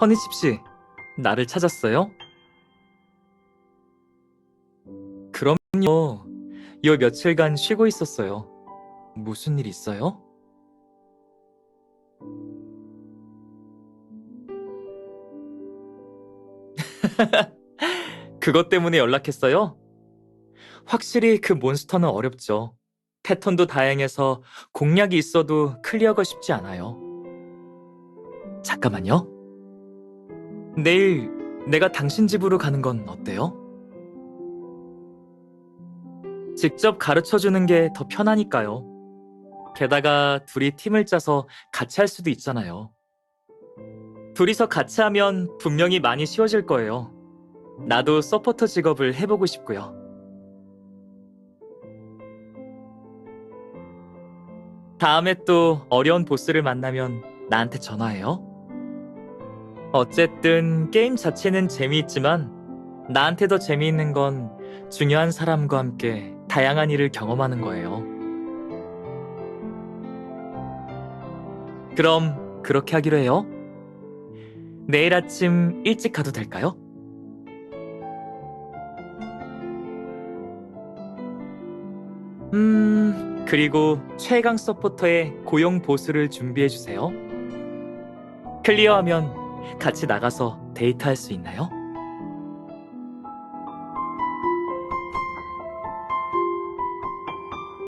허니칩 씨, 나를 찾았어요? 그럼요. 요 며칠간 쉬고 있었어요. 무슨 일 있어요? 그것 때문에 연락했어요? 확실히 그 몬스터는 어렵죠. 패턴도 다양해서 공략이 있어도 클리어가 쉽지 않아요. 잠깐만요. 내일 내가 당신 집으로 가는 건 어때요? 직접 가르쳐 주는 게 더 편하니까요. 게다가 둘이 팀을 짜서 같이 할 수도 있잖아요. 둘이서 같이 하면 분명히 많이 쉬워질 거예요. 나도 서포터 직업을 해보고 싶고요. 다음에 또 어려운 보스를 만나면 나한테 전화해요. 어쨌든 게임 자체는 재미있지만 나한테 더 재미있는 건 중요한 사람과 함께 다양한 일을 경험하는 거예요. 그럼 그렇게 하기로 해요. 내일 아침 일찍 가도 될까요? 음, 그리고 최강 서포터의 고용 보수를 준비해 주세요. 클리어하면 같이 나가서 데이트할 수 있나요?